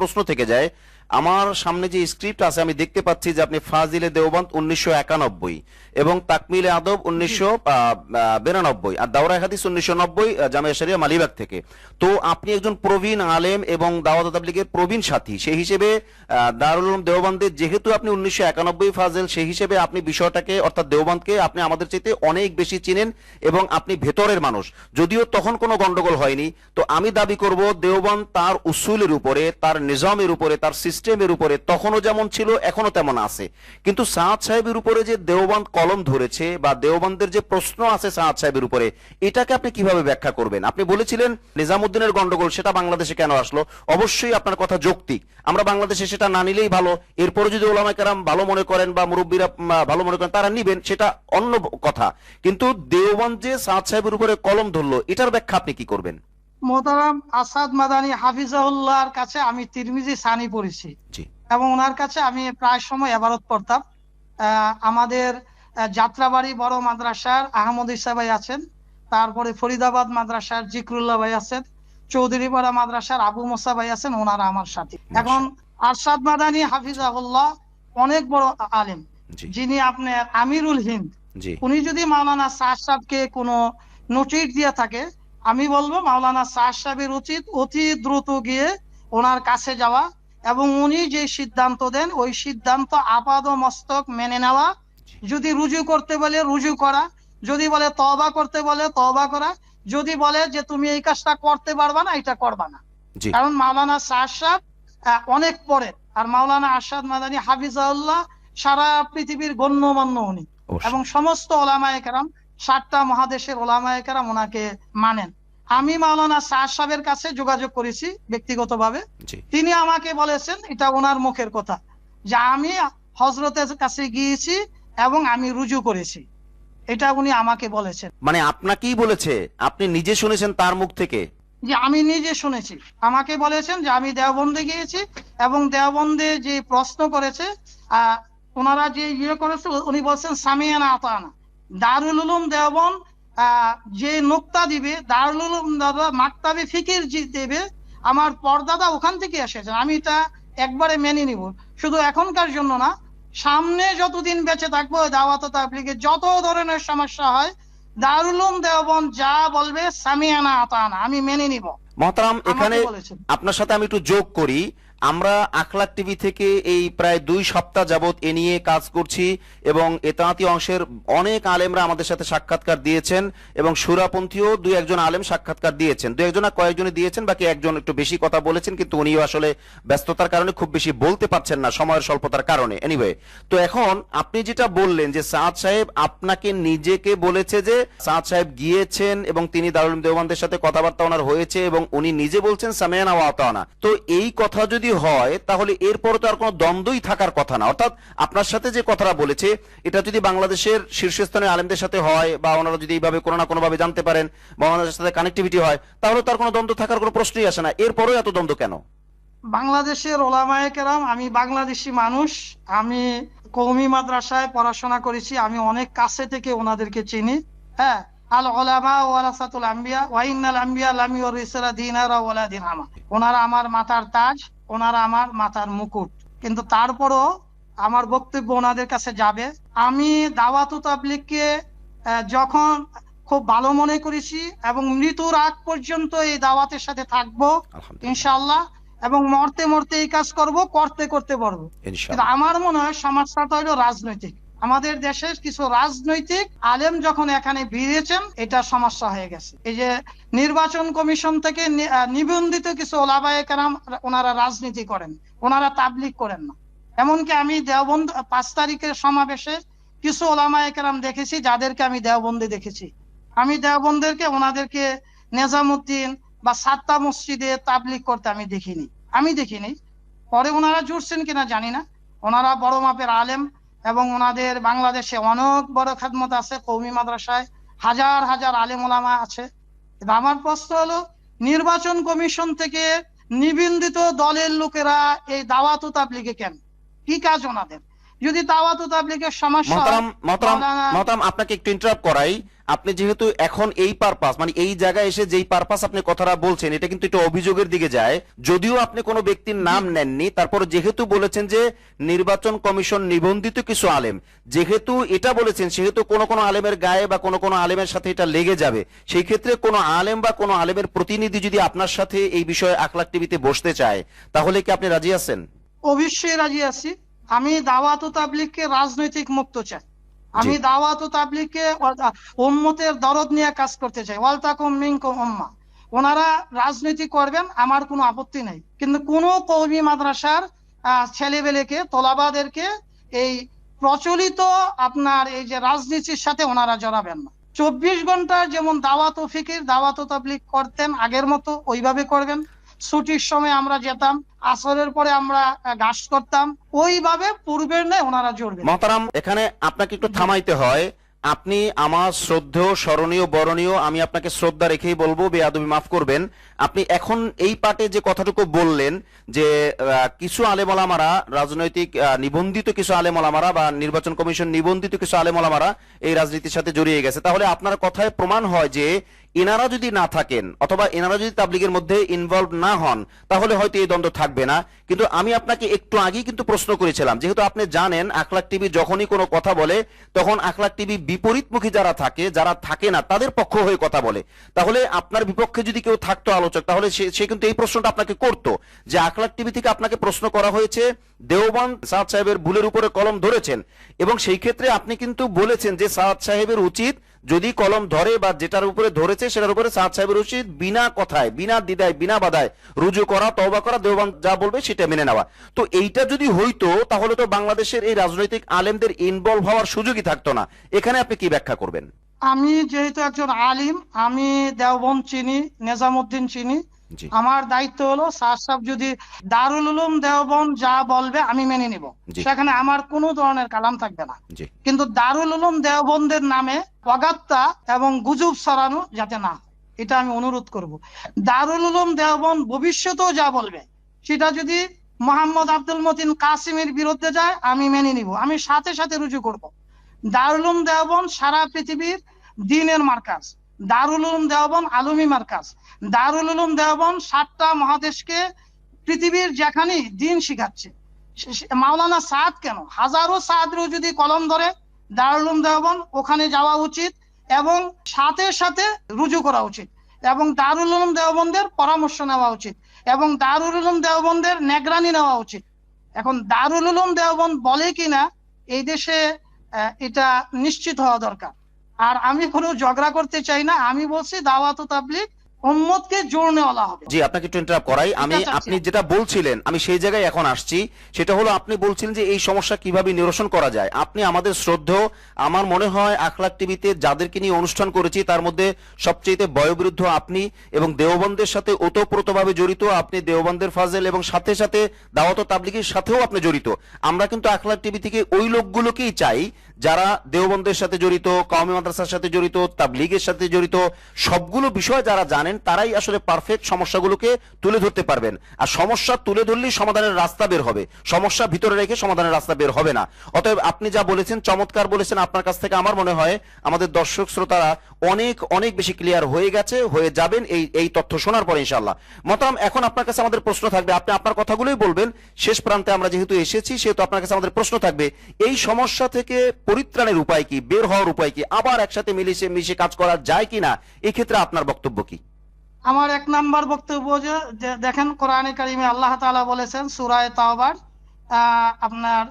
প্রশ্ন থেকে যায় আমার সামনে যে স্ক্রিপ্ট আছে আমি দেখতে পাচ্ছি যে আপনি ফাজিলে দেওবন্দ উনিশশো একানব্বই এবং তাকমিলে আদব উনিশশো বিরানব্বই আর দাওরা হাদিস উনিশশো নব্বই জামিয়া শরিয়া মালিবাগ থেকে। তো আপনি একজন প্রবীণ আলেম এবং দাওয়াত তাবলিগের প্রবীণ সাথী সেই হিসেবে দারুল উলুম দেওবন্দের যেহেতু আপনি উনিশশো একানব্বই ফাজেল সেই হিসেবে আপনি বিষয়টাকে অর্থাৎ দেওবন্দকে আপনি আমাদের চাইতে অনেক বেশি চিনেন এবং আপনি ভেতরের মানুষ। যদিও তখন কোনো গন্ডগোল হয়নি তো আমি দাবি করব দেওবন্দ তার উসুলের উপরে তার নিজামের উপরে তার সিস্টেমের উপরে তখনও যেমন ছিল এখনও তেমন আছে। কিন্তু সাদ সাহেবের উপরে যে দেওবন্দ কলম ধরেছে বা দেওবন্দের যে প্রশ্ন আছে সাদ সাহেবের উপরে, এটাকে আপনি কীভাবে ব্যাখ্যা করবেন? আপনি বলেছিলেন, নিজামুদ্দিনের গন্ডগোল সেটা বাংলাদেশে কেন আসলো? অবশ্যই আপনার কথা যৌক্তিক। আমরা বাংলাদেশে সেটা না নিলেই ভালো। এরপরে যদি ওলামা কেরাম ভালো মনে করেন বা মুরব্বীরা ভালো মনে করেন, তারা নিবেন, সেটা অন্য কথা। কিন্তু দেওবান যে সাদ সাহেবের উপরে কলম ধরলো, এটার ব্যাখ্যা আপনি কি করবেন? মোহতারাম আসাদ মাদানী হাফিজাউল্লাহর কাছে আমি তিরমিজি সানি পড়েছি। এবং ওনার কাছে আমি প্রায় সময় এবারত পড়তাম। আমাদের যাত্রাবাড়ি বড় মাদ্রাসার আহমদ ইসা ভাই আছেন তারপরে ফরিদাবাদ মাদ্রাসার জিকরুল্লাহ ভাই আছেন চৌধুরী চৌধুরীপাড়া মাদ্রাসার আবু মোসা ভাই আছেন ওনারা আমার সাথে। এখন আরশাদ মাদানী হাফিজাহুল্লাহ অনেক বড় আলেম। যিনি আপনার আমিরুল হিন্দ। উনি যদি মাওলানা শাহ সাহেবকে কোনো নোটিশ দিয়ে থাকে আমি বলব মাওলানা শাহ সাহেবের উচিত অতি দ্রুত গিয়ে ওনার কাছে যাওয়া এবং উনি যে সিদ্ধান্ত দেন ওই সিদ্ধান্ত আপাদ মস্তক মেনে নেওয়া। যদি রুজু করতে বলে রুজু করা যদি বলে তবা করতে বলে তবা করা যদি বলে যে তুমি এই কাজটা করতে পারবা না এটা করবা না। কারণ মাওলানা শাহ অনেক পরে আর মাওলানা আরশাদ মাদানী হাফিজাউল্লাহ সারা পৃথিবীর গণ্যমান্য উনি। এবং সমস্ত ওলামায়ে কেরাম সাতটা মহাদেশের ওলামায়ে কেরাম ওনাকে মানেন। আমি মাওলানা শাহ সাহেবের কাছে যোগাযোগ করেছি ব্যক্তিগতভাবে। তিনি আমাকে বলেছেন এটা ওনার মুখের কথা যে আমি হজরতের কাছে গিয়েছি এবং আমি রুজু করেছি। এটা উনি আমাকে বলেছেন। মানে আপনাকেই বলেছে আপনি নিজে শুনেছেন তার মুখ থেকে? যে আমি নিজে শুনেছি। আমাকে বলেছেন যে আমি দেওবন্দে গিয়েছি এবং দেওবন্দে যে প্রশ্ন করেছে আহ ওনারা যে ইয়ে করেছে উনি বলছেন সামিয়ানা আতানা। দারুল উলুম দেওবন যে নোক্তা দিবে দারুল উলুম দাদা মাক্তাবে ফিকির দেবে আমার পর্দাদা ওখান থেকে এসেছেন। আমি এটা একবারে মেনে নিব। শুধু এখনকার জন্য না সামনে যতদিন বেঁচে থাকব দাওয়াত তাবলিগে যত ধরনের সমস্যা হয় দারুলুম দেওবন যা বলবে সামিয়ানা আতানা আমি মেনে নিব। মহতারাম এখানে। আপনার সাথে আমি একটু যোগ করি। আমরা আখলাক টিভি থেকে এই প্রায় দুই সপ্তাহ যাবত এ নিয়ে কাজ করছি এবং এতাঁতি অংশের অনেক আলেমরা আমাদের সাথে সাক্ষাৎকার দিয়েছেন এবং সুরাপন্থীও দুই একজন আলেম সাক্ষাৎকার দিয়েছেন। দু একজন কয়েকজনে দিয়েছেন, বাকি একজন একটু বেশি কথা বলেছেন, কিন্তু উনিও আসলে ব্যস্ততার কারণে খুব বেশি বলতে পারছেন না, সময়ের স্বল্পতার কারণে। এনিওয়ে তো এখন আপনি যেটা বললেন যে সাদ সাহেব আপনাকে নিজেকে বলেছে যে সাদ সাহেব গিয়েছেন এবং তিনি দারুল উলুম দেওবন্দের সাথে কথাবার্তা ওনার হয়েছে এবং উনি নিজে বলছেন, সামিয়ানা ওয়াতানা তো এই কথা যদি হয়, তাহলে এরপর তো আর কোনো দ্বন্দ্বই থাকার কথা না। অর্থাৎ আপনার সাথে যে কথাটা বলেছে, এটা যদি বাংলাদেশের শীর্ষস্থানীয় আলেমদের সাথে হয়, বা ওনারা যদি এইভাবে কোনো না কোনো ভাবে জানতে পারেন সাথে হয়, তাহলে তার কোনো দ্বন্দ্ব থাকার কোনো প্রশ্নই আসে না। এরপরও এত দ্বন্দ্ব কেন? বাংলাদেশের আমি বাংলাদেশি মানুষ, আমি কৌমি মাদ্রাসায় পড়াশোনা করেছি, আমি অনেক কাছে থেকে ওনাদেরকে চিনি। হ্যাঁ আল ওলামা ওয়ারাসাতুল আম্বিয়া ওয়াইনাল আম্বিয়া লামি ওয়ারিসারা দিনারা ওয়ালা ওনারা আমার মাথার তাজ ওনারা আমার মাথার মুকুট। কিন্তু তারপরও আমার বক্তব্য ওনাদের কাছে যাবে। আমি দাওয়াতু তাবলিগকে যখন খুব ভালো মনে করেছি এবং মৃত্যুর আগ পর্যন্ত এই দাওয়াতের সাথে থাকব ইনশাআল্লাহ এবং মরতে মরতে এই কাজ করব করতে করতে পারব কিন্তু আমার মনে হয় সমস্যাটা হলো রাজনৈতিক। আমাদের দেশের কিছু রাজনৈতিক আলেম যখন এখানে ভিড়েছেন এটা সমস্যা হয়ে গেছে। এই যে নির্বাচন কমিশন থেকে নিবন্ধিত কিছু ওলাবায়ে কেরাম, ওনারা রাজনীতি করেন, ওনারা তাবলিক করেন না। এমনকি আমি দেওবন্দ, পাঁচ তারিখের সমাবেশে কিছু ওলামায়ে কেরাম দেখেছি, যাদেরকে আমি দেওবন্দে দেখেছি। আমি দেওবন্দেরকে, ওনাদেরকে নেজামুদ্দিন বা সাত্তা মসজিদে তাবলিক করতে আমি দেখিনি। আমি দেখিনি। পরে ওনারা জুড়ছেন কিনা জানি না। ওনারা বড় মাপের আলেম এবং ওনাদের বাংলাদেশে অনেক বড় খেদমত আছে, কৌমি মাদ্রাসায়। হাজার হাজার আলেম ওলামা আছে। আমার প্রশ্ন হলো, নির্বাচন কমিশন থেকে নিবন্ধিত দলের লোকেরা এই দাওয়াত তাবলিগে কেন? কি কাজ ওনাদের? যদি দাওয়াত তাবলিগের সমস্যা মহতারাম মহতারাম মহতারাম আপনাকে একটু ইন্টারাপ্ট করাই। আপনি যেহেতু এখন এই পারপাস মানে এই জায়গায় এসে যেই পারপাস আপনি কথাটা বলছেন এটা কিন্তু একটু অভিযোগের দিকে যায়। যদিও আপনি কোনো ব্যক্তির নাম নেননি তারপর যেহেতু বলেছেন যে নির্বাচন কমিশন নিবন্ধিত কিছু আলেম যেহেতু এটা বলেছেন সেহেতু কোনো কোনো আলেমের গায়ে বা কোনো কোনো আলেমের সাথে এটা লেগে যাবে। সেই ক্ষেত্রে কোনো আলেম বা কোনো আলেমের প্রতিনিধি যদি আপনার সাথে এই বিষয়ে আখলাক টিভিতে বসতে চায় তাহলে কি আপনি রাজি আছেন? অবশ্যই রাজি আছি। আমি দাওয়াত ও তাবলিগকে রাজনৈতিক মুক্ত চাই। আমি দাওয়াত ও তাবলিগকে উম্মতের দরদ নিয়ে কাজ করতে চাই। ওয়ালতাকুম মিনকুম উম্মা। ওনারা রাজনীতি করবেন আমার কোনো আপত্তি নেই। কিন্তু কোন কৌমি মাদ্রাসার আহ, ছেলেবেলেকে তোলাবাদেরকে এই প্রচলিত আপনার এই যে রাজনীতির সাথে ওনারা জড়াবেন না। চব্বিশ ঘণ্টা যেমন দাওয়াত ও ফিকির দাওয়াত ও তাবলিগ করতেন আগের মতো ওইভাবে করবেন। ছুটির সময় আমরা যেতাম, আসরের পরে আমরা ঘাস করতাম, ওইভাবে পূর্বের নেই ওনারা জড়বেন মহতারাম, এখানে আপনাকে একটু থামাইতে হয়। আপনি আমার শ্রদ্ধেয়, স্মরণীয়, বরণীয়, আমি আপনাকে শ্রদ্ধা রেখেই বলব, বেয়াদবি মাফ করবেন। আপনি এখন এই পাটে যে কথাটুকু বললেন, যে কিছু আলেমলামারা, রাজনৈতিক নিবন্ধিত কিছু আলেমলামারা বা নির্বাচন কমিশন নিবন্ধিত কিছু আলেমলামারা এই রাজনীতির সাথে জড়িয়ে গেছে, তাহলে আপনার কথায় প্রমাণ হয় যে এনারা যদি না থাকেন অথবা এনারা যদি তাবলিগের মধ্যে ইনভলভ না হন, তাহলে হয়তো এই দ্বন্দ্ব থাকবে না। কিন্তু আমি আপনাকে একটু আগেই কিন্তু প্রশ্ন করেছিলাম, যেহেতু আপনি জানেন আখলাক টিভি যখনই কোনো কথা বলে, তখন আখলাক টিভি বিপরীতমুখী যারা থাকে যারা থাকে না, তাদের পক্ষ হয়ে কথা বলে। তাহলে আপনার বিপক্ষে যদি কেউ থাকতো আলোচক, তাহলে সে কিন্তু এই প্রশ্নটা আপনাকে করতো, যে আখলাক টিভি থেকে আপনাকে প্রশ্ন করা হয়েছে দেওবান সাদ সাহেবের ভুলের উপরে কলম ধরেছেন, এবং সেই ক্ষেত্রে আপনি কিন্তু বলেছেন যে সাদ সাহেবের উচিত যদি কলম ধরে বা যেটার উপরে ধরেছে সেটার উপরে সাদ সাহেবের উচিত বিনা কথায়, বিনা দ্বিধায়, বিনা বাধায় রুজু করা তবা করা, দেওবান যা বলবে সেটা মেনে নেওয়া। তো এইটা যদি হইতো, তাহলে তো বাংলাদেশের এই রাজনৈতিক আলেমদের ইনভলভ হওয়ার সুযোগই থাকতো না। এখানে আপনি কি ব্যাখ্যা করবেন? আমি যেহেতু একজন আলিম, আমি দেওবন চিনি, নেজামুদ্দিন চিনি। আমার দায়িত্ব হলো স্যার সাহেব যদি দারুল উলুম দেওবন্দ যা বলবে আমি মেনে নিব। সেখানে আমার কোনো ধরনের কালাম থাকবে না। কিন্তু দারুল উলুম দেওবন্দের নামে অগাত্তা এবং গুজব ছড়ানো যাতে না এটা আমি অনুরোধ করব। দারুল উলুম দেওবন্দ ভবিষ্যতেও যা বলবে সেটা যদি মোহাম্মদ আব্দুল মতিন কাসিমের বিরুদ্ধে যায় আমি মেনে নিব। আমি সাথে সাথে রুজু করব। দারুল উলুম দেওবন্দ সারা পৃথিবীর দিনের মার্কাজ। দারুল উলুম দেওবন্দ আলমী মার্কাজ। দারুল উলুম দেওবন্দ সাতটা মহাদেশকে পৃথিবীর যেখানে দিন শিখাচ্ছে। মাওলানা সাদ কেন? হাজারো সাদরও যদি কলম ধরে দারুলুম দেওবন্দ ওখানে যাওয়া উচিত এবং সাথে সাথে রুজু করা উচিত এবং দারুল উলুম দেওবন্দের পরামর্শ নেওয়া উচিত এবং দারুল উলুম দেওবন্দের নেগরানি নেওয়া উচিত। এখন দারুল উলুম দেওবন্দ বলে কিনা, এই দেশে এটা নিশ্চিত হওয়া দরকার। আর আমি কোনো ঝগড়া করতে চাই না আমি বলছি দাওয়াত ও তাবলিগ উম্মতকে জোর নেওয়া হবে। জি আপনাকে একটু ইন্টারাপ্ট করাই। আমি আপনি যেটা বলছিলেন আমি সেই জায়গায় এখন আসছি। সেটা হলো আপনি বলছিলেন যে এই সমস্যা কীভাবে নিরসন করা যায়। আপনি আমাদের শ্রদ্ধেয় আমার মনে হয় আখলাক টিভিতে যাদেরকে নিয়ে অনুষ্ঠান করেছি তার মধ্যে সবচেয়ে বয়োবৃদ্ধ আপনি এবং দেওবন্দের সাথে ওতপ্রোতভাবে জড়িত আপনি দেওবন্দের ফাজেল এবং সাথে সাথে দাওয়াত ও তাবলিগের সাথেও আপনি জড়িত। আমরা কিন্তু আখলাক টিভি থেকে ওই লোকগুলোকেই চাই যারা দেওবন্দের সাথে জড়িত, কওমি মাদ্রাসার সাথে জড়িত, তাবলিগের সাথে জড়িত, সবগুলো বিষয় যারা জানেন, তারাই আসলে পারফেক্ট সমস্যাগুলোকে তুলে ধরতে পারবেন। আর সমস্যা তুলে ধরলেই সমাধানের রাস্তা বের হবে। সমস্যা ভিতরে রেখে সমাধানের রাস্তা বের হবে না। অতএব আপনি যা বলেছেন, চমৎকার বলেছেন, আপনার কাছ থেকে আমার মনে হয়, আমাদের দর্শক শ্রোতারা অনেক অনেক বেশি ক্লিয়ার হয়ে গেছে, হয়ে যাবেন এই এই তথ্য শোনার পরে ইনশাল্লাহ মতাম এখন আপনার কাছে আমাদের প্রশ্ন থাকবে। আপনি আপনার কথাগুলোই বলবেন। শেষ প্রান্তে আমরা যেহেতু এসেছি, সেহেতু আপনার কাছে আমাদের প্রশ্ন থাকবে। এই সমস্যা থেকে পরিত্রাণের উপায় কি বের হওয়ার উপায় কি আবার একসাথে মিলিশে মিশে কাজ করা যায় কিনা এই ক্ষেত্রে আপনার বক্তব্য কি আমার এক নাম্বার বক্তব্য যে যে দেখেন কোরআনে কারিমে আল্লাহ তাআলা বলেছেন সূরায়ে তাওবার আহ, আপনার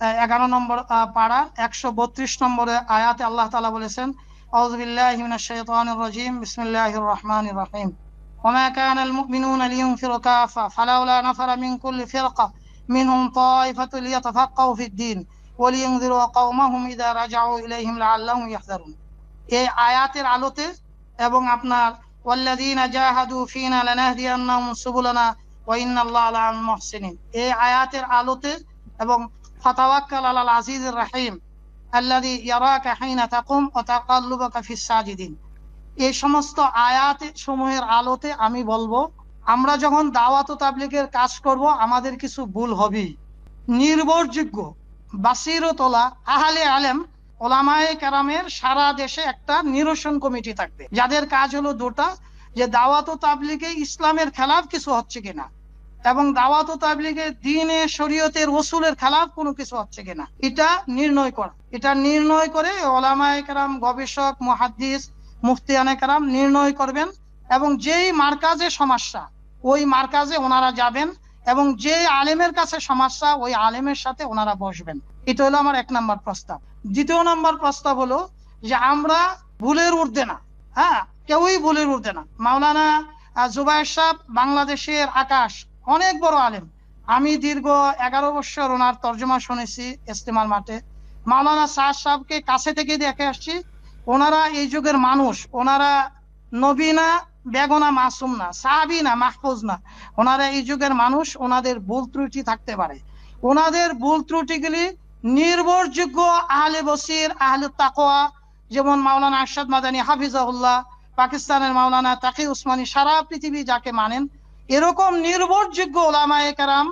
আহ, এগারো নম্বর আহ, পাড়া একশো বত্রিশ নম্বরে আয়াতে আল্লাহ তাআলা বলেছেন আউযু বিল্লাহি মিনাশ শাইতানির রাজিম বিসমিল্লাহির রহমানির রহিম وما كان المؤمنون لينفروا كافة فلولا نفر من كل فرقة منهم طائفة ليتفقهوا في الدين ওয়ালিয়ানজিরু ইদা ইলাইহিম এই আয়াতের আলোতে এবং আপনার, ওয়াল্লাযীনা জাহাদু ফিনা লানাহদিয়ান্নাহুম সুবুলানা ওয়া ইন্নাল্লাহা লাআল মুহসিনিন. এই আয়াতের আলোতে এবং ফাতাওয়াক্কাল আলাল আজিজির আল্লাযী ইয়ারাকা তাকুম ওয়া তাকাল্লুবাকা ফিস সাজিদিন. এই সমস্ত আয়াত সমূহের আলোতে আমি বলব, আমরা যখন দাওয়াত তাবলিগের কাজ করব, আমাদের কিছু ভুল হবে নির্ভরযোগ্য। বাসিরতলা আহলে আলেম, ওলামায়ে কেরামের সারা দেশে একটা নিরসন কমিটি থাকবে। যাদের কাজ হলো দুটা, যে দাওয়াত তাবলিগে ইসলামের খেলাফ কিছু হচ্ছে কিনা, এবং দাওয়াত তাবলিগে দিনে শরীয়তের ওসুলের খেলাফ কোনো কিছু হচ্ছে কিনা, এটা নির্ণয় করা। এটা নির্ণয় করে ওলামায়ে কেরাম, গবেষক, মুহাদ্দিস, মুফতিয়ানে কেরাম নির্ণয় করবেন, এবং যেই মার্কাজে সমস্যা, ওই মার্কাজে ওনারা যাবেন এবং যে আলেমের কাছে সমস্যা ওই আলেমের সাথে ওনারা বসবেন। এটা হলো আমার এক নাম্বার প্রস্তাব। দ্বিতীয় নাম্বার প্রস্তাব হলো যে আমরা ভুলের ঊর্ধ্বে না। হ্যাঁ কেউই ভুলের ঊর্ধ্বে না। মাওলানা আহ, জুবায়ের সাহেব বাংলাদেশের আকাশ অনেক বড় আলেম। আমি দীর্ঘ এগারো বছর ওনার তর্জমা শুনেছি ইস্তেমাল মাঠে। মাওলানা শাহ সাহেবকে কাছে থেকে দেখে আসছি ওনারা এই যুগের মানুষ। ওনারা নবী না বেগনা মাসুম না সাহাবি না, মাহফুজ না। ওনারা এই যুগের মানুষ, ওনাদের ভুল ত্রুটি থাকতে পারে। ওনাদের ভুল ত্রুটিগুলি নির্ভরযোগ্য আহলে বসির, আহলে তাকোয়া যেমন মাওলানা আরশাদ মাদানী হাফিজাউল্লাহ পাকিস্তানের মাওলানা তাকি উসমানী সারা পৃথিবী যাকে মানেন, এরকম নির্ভরযোগ্য ওলামায়ে কেরাম